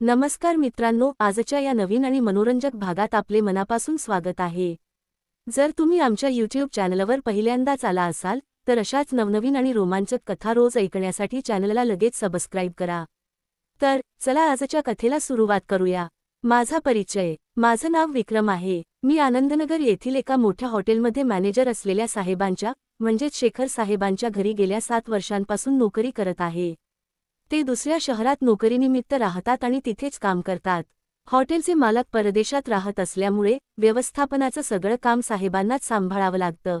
नमस्कार मित्रांनो आजच्या या नवीन आणि मनोरंजक भागात आपले मनापासून स्वागत आहे. जर तुम्ही आमच्या यूट्यूब चॅनलवर पहिल्यांदाच आला असाल तर अशाच नवनवीन आणि रोमांचक कथा रोज ऐकण्यासाठी चॅनलला लगेच सबस्क्राईब करा. तर चला आजच्या कथेला सुरुवात करूया. माझा परिचय. माझं नाव विक्रम आहे. मी आनंदनगर येथील एका मोठ्या हॉटेलमध्ये मॅनेजर असलेल्या साहेबांच्या म्हणजेच शेखर साहेबांच्या घरी गेल्या सात वर्षांपासून नोकरी करत आहे. ते दुसऱ्या शहरात नोकरीनिमित्त राहतात आणि तिथेच काम करतात. हॉटेलचे मालक परदेशात राहत असल्यामुळे व्यवस्थापनाचं सगळं काम साहेबांनाच सांभाळावं लागतं.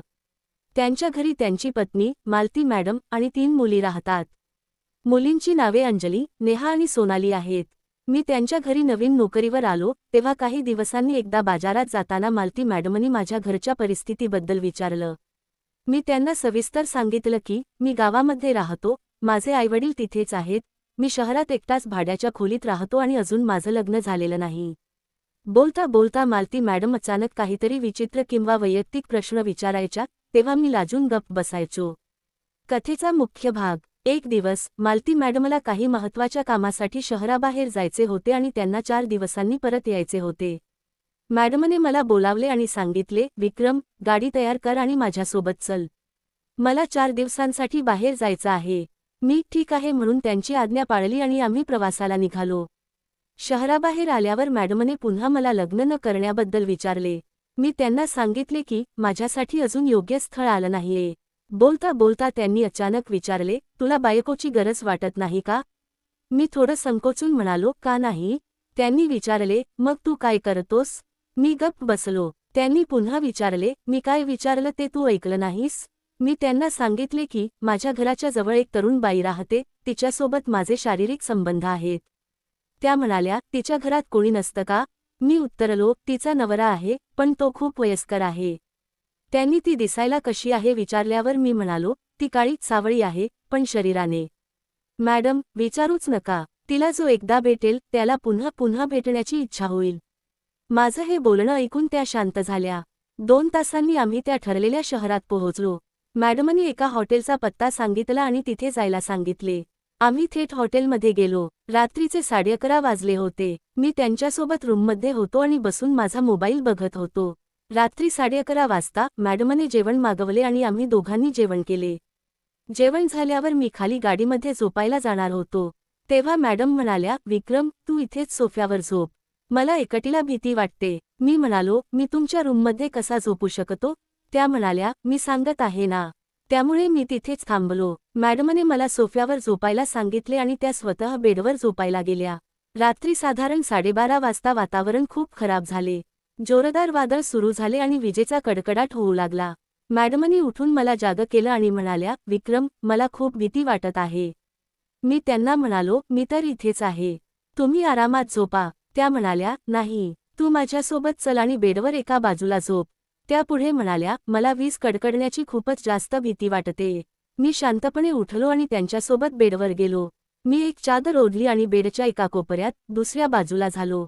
त्यांच्या घरी त्यांची पत्नी मालती मॅडम आणि तीन मुली राहतात. मुलींची नावे अंजली नेहा आणि सोनाली आहेत. मी त्यांच्या घरी नवीन नोकरीवर आलो तेव्हा काही दिवसांनी एकदा बाजारात जाताना मालती मॅडमनी माझ्या घरच्या परिस्थितीबद्दल विचारलं. मी त्यांना सविस्तर सांगितलं की मी गावामध्ये राहतो माझे आईवडील तिथेच आहेत. मी शहरात एकटाच भाड्याच्या खोलीत राहतो आणि अजून माझं लग्न झालेलं नाही. बोलता बोलता मालती मॅडम अचानक काहीतरी विचित्र किंवा वैयक्तिक प्रश्न विचारायच्या तेव्हा मी लाजून गप्प बसायचो. कथेचा मुख्य भाग एक दिवस मालती मॅडमला काही महत्त्वाच्या कामासाठी शहराबाहेर जायचे होते आणि त्यांना चार दिवसांनी परत यायचे होते. मॅडमने मला बोलावले आणि सांगितले विक्रम गाडी तयार कर आणि माझ्यासोबत चल. मला चार दिवसांसाठी बाहेर जायचं आहे. मी ठीक आहे म्हणून त्यांची आज्ञा पाळली आणि आम्ही प्रवासाला निघालो. शहराबाहेर आल्यावर मॅडमने पुन्हा मला लग्न न करण्याबद्दल विचारले. मी त्यांना सांगितले की माझ्यासाठी अजून योग्य स्थळ आलं नाहीये. बोलता बोलता त्यांनी अचानक विचारले तुला बायकोची गरज वाटत नाही का? मी थोडं संकोचून म्हणालो का नाही? त्यांनी विचारले मग तू काय करतोस? मी गप्प बसलो. त्यांनी पुन्हा विचारले मी काय विचारलं ते तू ऐकलं नाहीस? मी त्यांना सांगितले की माझ्या घराच्या जवळ एक तरुण बाई राहते तिच्यासोबत माझे शारीरिक संबंध आहेत. त्या म्हणाल्या तिच्या घरात कोणी नसतं का? मी उत्तरलो तिचा नवरा आहे पण तो खूप वयस्कर आहे. त्यांनी ती दिसायला कशी आहे विचारल्यावर मी म्हणालो ती काळी सावळी आहे पण शरीराने. मॅडम विचारूच नका. तिला जो एकदा भेटेल त्याला पुन्हा पुन्हा भेटण्याची इच्छा होईल. माझं हे बोलणं ऐकून त्या शांत झाल्या. दोन तासांनी आम्ही त्या ठरलेल्या शहरात पोहोचलो. मॅडमनी एका हॉटेलचा पत्ता सांगितला आणि तिथे जायला सांगितले. आम्ही थेट हॉटेलमध्ये गेलो. रात्रीचे साडेअकरा वाजले होते. मी त्यांच्यासोबत रूममध्ये होतो आणि बसून माझा मोबाईल बघत होतो. रात्री साडेअकरा वाजता मॅडमने जेवण मागवले आणि आम्ही दोघांनी जेवण केले. जेवण झाल्यावर मी खाली गाडीमध्ये झोपायला जाणार होतो. तेव्हा मॅडम म्हणाल्या विक्रम तू इथेच सोफ्यावर झोप. मला एकटीला भीती वाटते. मी म्हणालो मी तुमच्या रूममध्ये कसा झोपू शकतो? त्या म्हणाल्या मी सांगत आहे ना. त्यामुळे मी तिथेच थांबलो. मॅडमने मला सोफ्यावर झोपायला सांगितले आणि त्या स्वतः बेडवर झोपायला गेल्या. रात्री साधारण साडेबारा वाजता वातावरण खूप खराब झाले. जोरदार वादळ सुरू झाले आणि विजेचा कडकडाट होऊ लागला. मॅडमनी उठून मला जाग केलं आणि म्हणाल्या विक्रम मला खूप भीती वाटत आहे. मी त्यांना म्हणालो मी तर इथेच आहे. तुम्ही आरामात झोपा. त्या म्हणाल्या नाही. तू माझ्यासोबत चल आणि बेडवर एका बाजूला झोप. त्या पुढे म्हणाल्या मला वीज कडकडण्याची खूपच जास्त भीती वाटते. मी शांतपणे उठलो आणि त्यांच्यासोबत बेडवर गेलो. मी एक चादर ओढली आणि बेडच्या एका कोपऱ्यात दुसऱ्या बाजूला झालो.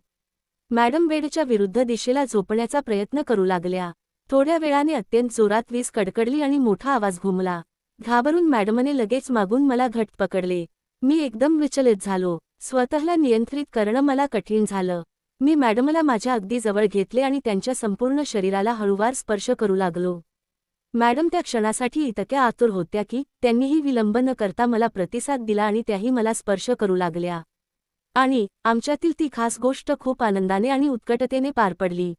मॅडम बेडच्या विरुद्ध दिशेला झोपण्याचा प्रयत्न करू लागल्या. थोड्या वेळाने अत्यंत जोरात वीज कडकडली आणि मोठा आवाज घुमला. घाबरून मॅडमने लगेच मागून मला घट पकडले. मी एकदम विचलित झालो. स्वतःला नियंत्रित करणं मला कठीण झालं. मी मॅडमला माझ्या अगदी जवळ घेतले आणि त्यांच्या संपूर्ण शरीराला हळूवार स्पर्श करू लागलो. मॅडम त्या क्षणासाठी इतक्या आतुर होत्या की त्यांनीही विलंब न करता मला प्रतिसाद दिला आणि त्याही मला स्पर्श करू लागल्या. आणि आमच्यातील ती खास गोष्ट खूप आनंदाने आणि उत्कटतेने पार पडली.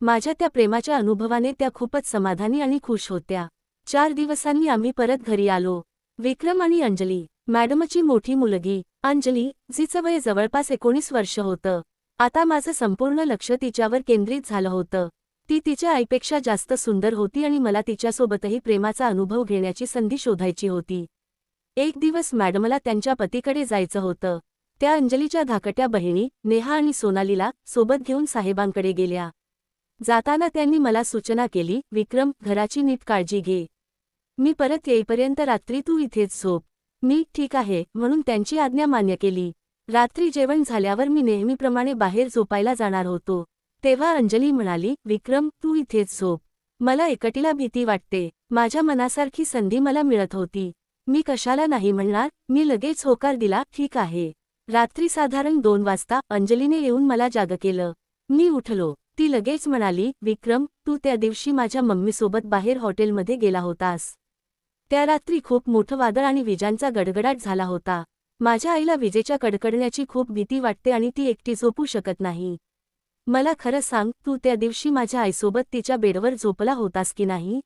माझ्या त्या प्रेमाच्या अनुभवाने त्या खूपच समाधानी आणि खुश होत्या. चार दिवसांनी आम्ही परत घरी आलो. विक्रम आणि अंजली. मॅडमची मोठी मुलगी अंजली जिचं वय जवळपास एकोणीस वर्ष होतं. आता माझं संपूर्ण लक्ष तिच्यावर केंद्रित झालं होतं. ती तिच्या आईपेक्षा जास्त सुंदर होती आणि मला तिच्यासोबतही प्रेमाचा अनुभव घेण्याची संधी शोधायची होती. एक दिवस मॅडमला त्यांच्या पतीकडे जायचं होतं. त्या अंजलीच्या धाकट्या बहिणी नेहा आणि सोनालीला सोबत घेऊन साहेबांकडे गेल्या. जाताना त्यांनी मला सूचना केली विक्रम घराची नीट काळजी घे. मी परत येईपर्यंत रात्री तू इथेच झोप. मी ठीक आहे म्हणून त्यांची आज्ञा मान्य केली. रात्री जेवण झाल्यावर मी नेहमीप्रमाणे बाहेर झोपायला जाणार होतो. तेव्हा अंजली म्हणाली विक्रम तू इथेच झोप. मला एकटीला भीती वाटते. माझ्या मनासारखी संधी मला मिळत होती. मी कशाला नाही म्हणणार? मी लगेच होकार दिला ठीक आहे. रात्री साधारण दोन वाजता अंजलीने येऊन मला जाग केलं. मी उठलो. ती लगेच म्हणाली विक्रम तू त्या दिवशी माझ्या मम्मीसोबत बाहेर हॉटेलमध्ये गेला होतास. त्या रात्री खूप मोठं वादळ आणि विजांचा गडगडाट झाला होता. माझ्या आईला विजेच्या कडकडण्याची खूप भीती वाटते आणि ती एकटी झोपू शकत नाही. मला खरं सांग तू त्या दिवशी माझ्या आईसोबत तिच्या बेडवर झोपला होतास की नाही?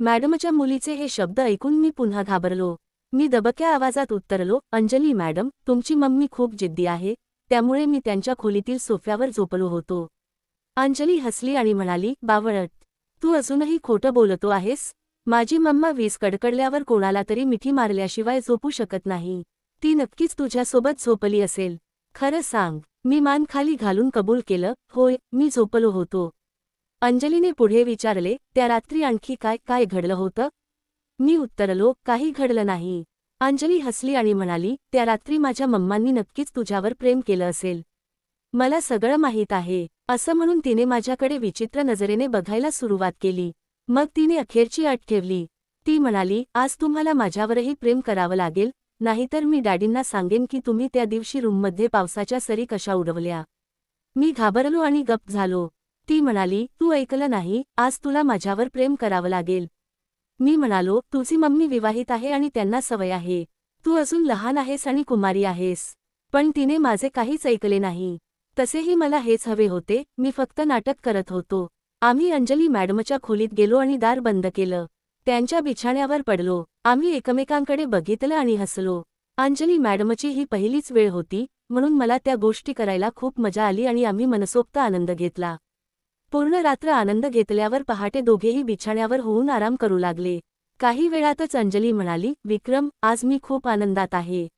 मॅडमच्या मुलीचे हे शब्द ऐकून मी पुन्हा घाबरलो. मी दबक्या आवाजात उत्तरलो अंजली मॅडम तुमची मम्मी खूप जिद्दी आहे त्यामुळे मी त्यांच्या खोलीतील सोफ्यावर झोपलो होतो. अंजली हसली आणि म्हणाली बावळट तू अजूनही खोटं बोलतो आहेस? माझी मम्मा वीज कडकडल्यावर कोणाला तरी मिठी मारल्याशिवाय झोपू शकत नाही. ती नक्कीच तुझ्यासोबत झोपली असेल. खरं सांग मी मान खाली घालून कबूल केलं होय मी झोपलो होतो. अंजलीने पुढे विचारले त्या रात्री आणखी काय काय घडलं होतं? मी उत्तरलो काही घडलं नाही. अंजली हसली आणि म्हणाली त्या रात्री माझ्या मम्मांनी नक्कीच तुझ्यावर प्रेम केलं असेल. मला सगळं माहीत आहे असं म्हणून तिने माझ्याकडे विचित्र नजरेने बघायला सुरुवात केली. मग तिने अखेरची अट ठेवली. ती म्हणाली आज तुम्हाला माझ्यावरही प्रेम करावं लागेल नाहीतर मी डॅडींना सांगेन की तुम्ही त्या दिवशी रूममध्ये पावसाच्या सरी कशा उडवल्या. मी घाबरलो आणि गप्प झालो. ती म्हणाली तू ऐकलं नाही आज तुला माझ्यावर प्रेम करावं लागेल. मी म्हणालो तुझी मम्मी विवाहित आहे आणि त्यांना सवय आहे. तू अजून लहान आहेस आणि कुमारी आहेस. पण तिने माझे काहीच ऐकले नाही. तसेही मला हेच हवे होते मी फक्त नाटक करत होतो. आम्ही अंजली मॅडमच्या खोलीत गेलो आणि दार बंद केलं. त्यांच्या बिछाण्यावर पडलो. आम्ही एकमेकांकडे बघितलं आणि हसलो. अंजली मॅडमची ही पहिलीच वेळ होती म्हणून मला त्या गोष्टी करायला खूप मजा आली आणि आम्ही मनसोक्त आनंद घेतला. पूर्ण रात्र आनंद घेतल्यावर पहाटे दोघेही बिछाण्यावर होऊन आराम करू लागले. काही वेळातच अंजली म्हणाली विक्रम आज मी खूप आनंदात आहे.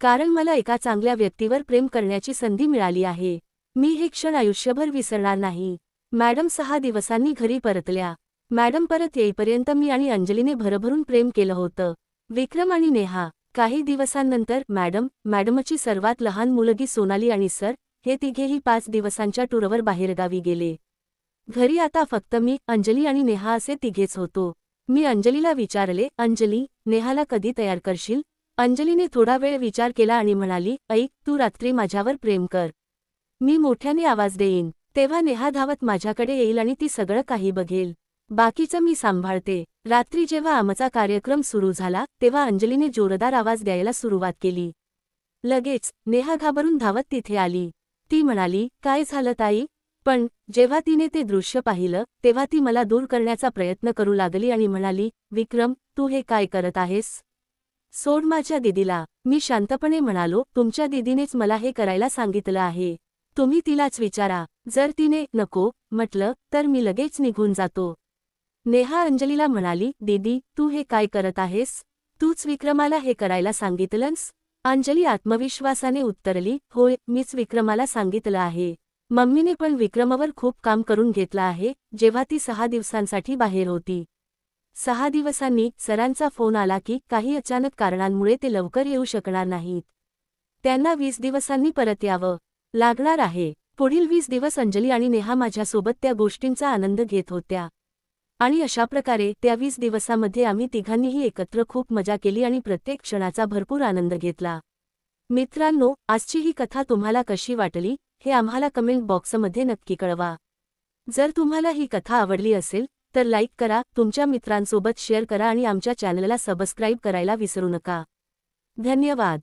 कारण मला एका चांगल्या व्यक्तीवर प्रेम करण्याची संधी मिळाली आहे. मी हे क्षण आयुष्यभर विसरणार नाही. मॅडम सहा दिवसांनी घरी परतल्या. मॅडम परत येईपर्यंत मी आणि अंजलीने भरभरून प्रेम केलं होतं. विक्रम आणि नेहा काही दिवसांनंतर मॅडम मॅडमची सर्वात लहान मुलगी सोनाली आणि सर हे तिघेही पाच दिवसांच्या टूरवर बाहेरगावी गेले. घरी आता फक्त मी अंजली आणि नेहा असे तिघेच होतो. मी अंजलीला विचारले अंजली नेहाला कधी तयार करशील? अंजलीने थोडा वेळ विचार केला आणि म्हणाली ऐक तू रात्री माझ्यावर प्रेम कर. मी मोठ्याने आवाज देईन. तेव्हा नेहा धावत माझ्याकडे येईल आणि ती सगळं काही बघेल. बाकीचं मी सांभाळते. रात्री जेव्हा आमचा कार्यक्रम सुरू झाला तेव्हा अंजलीने जोरदार आवाज द्यायला सुरुवात केली. लगेच नेहा घाबरून धावत तिथे आली. ती म्हणाली काय झालं ताई? पण जेव्हा तिने ते दृश्य पाहिलं तेव्हा ती मला दूर करण्याचा प्रयत्न करू लागली आणि म्हणाली विक्रम तू हे काय करत आहेस? सोड माझ्या दिदीला. मी शांतपणे म्हणालो तुमच्या दिदीनेच मला हे करायला सांगितलं आहे. तुम्ही तिलाच विचारा. जर तिने नको म्हटलं तर मी लगेच निघून जातो. नेहा अंजलीला म्हणाली दीदी तू हे काय करत आहेस? तूच विक्रमाला हे करायला सांगितलंस? अंजली आत्मविश्वासाने उत्तरली होय मीच विक्रमाला सांगितलं आहे. मम्मीने पण विक्रमावर खूप काम करून घेतलं आहे जेव्हा ती सहा दिवसांसाठी बाहेर होती. सहा दिवसांनी सरांचा फोन आला की काही अचानक कारणांमुळे ते लवकर येऊ शकणार नाहीत. त्यांना वीस दिवसांनी परत यावं लागणार आहे. पुढील वीस दिवस अंजली आणि नेहा माझ्यासोबत त्या गोष्टींचा आनंद घेत होत्या. आणि अशा प्रकारे त्या वीस दिवसामध्ये आम्ही तिघांनीही एकत्र खूप मजा केली आणि प्रत्येक क्षणाचा भरपूर आनंद घेतला. मित्रांनो आजची ही कथा तुम्हाला कशी वाटली हे आम्हाला कमेंट बॉक्समध्ये नक्की कळवा. जर तुम्हाला ही कथा आवडली असेल तर लाईक करा तुमच्या मित्रांसोबत शेअर करा आणि आमच्या चॅनलला सबस्क्राईब करायला विसरू नका. धन्यवाद.